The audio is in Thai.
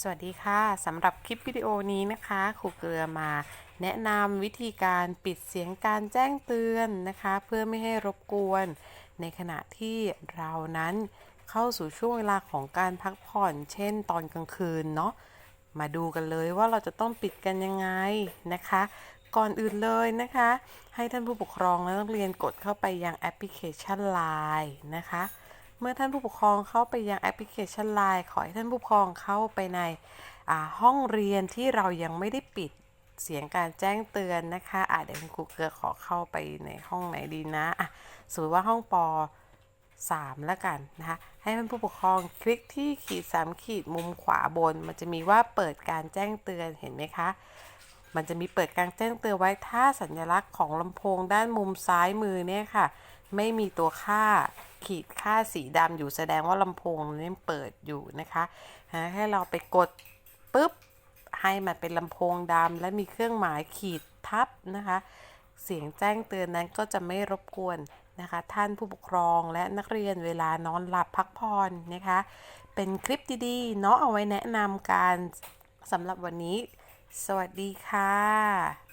สวัสดีค่ะสำหรับคลิปวิดีโอนี้นะคะครูเกลือมาแนะนำวิธีการปิดเสียงการแจ้งเตือนนะคะ เพื่อไม่ให้รบกวน ในขณะที่เรานั้นเข้าสู่ช่วงเวลาของการพักผ่อน เช่น ตอนกลางคืนเนาะมาดูกันเลยว่าเราจะต้องปิดกันยังไงนะคะ ก่อนอื่นเลยนะคะ ให้ท่านผู้ปกครองและนักเรียนกดเข้าไปยังแอปพลิเคชัน Line นะคะ เมื่อท่านผู้ปกครองเข้าไปยังแอปพลิเคชัน Line ขอให้ท่านผู้ปกครองเข้าไปในห้องเรียนที่เรายังไม่ได้ปิดเสียงการแจ้งเตือนนะคะอะเดี๋ยวคุณครูเกลือขอเข้าไปในห้องไหนดีนะอะสมมติว่าห้องป3แล้วกันนะคะให้ท่านผู้ปกครองคลิกที่ขีด3ขีดมุมขวาบน มันจะมีว่าเปิดการแจ้งเตือนเห็นไหมคะ มันจะมีเปิดการแจ้งเตือนไว้ถ้าสัญลักษณ์ของลำโพงด้านมุมซ้ายมือเนี่ยค่ะ ไม่มีตัวค่าขีดค่าสีดำอยู่แสดงว่าลำโพงนี้เปิดอยู่นะคะนะให้เราไปกดปุ๊บให้มันเป็นลำโพงดำและมีเครื่องหมายขีดทับนะคะ เสียงแจ้งเตือนนั้นก็จะไม่รบกวนนะคะ ท่านผู้ปกครองและนักเรียนเวลานอนหลับพักผ่อนนะคะ เป็นคลิปดีๆ เนาะเอาไว้แนะนำการสำหรับวันนี้ สวัสดีค่ะ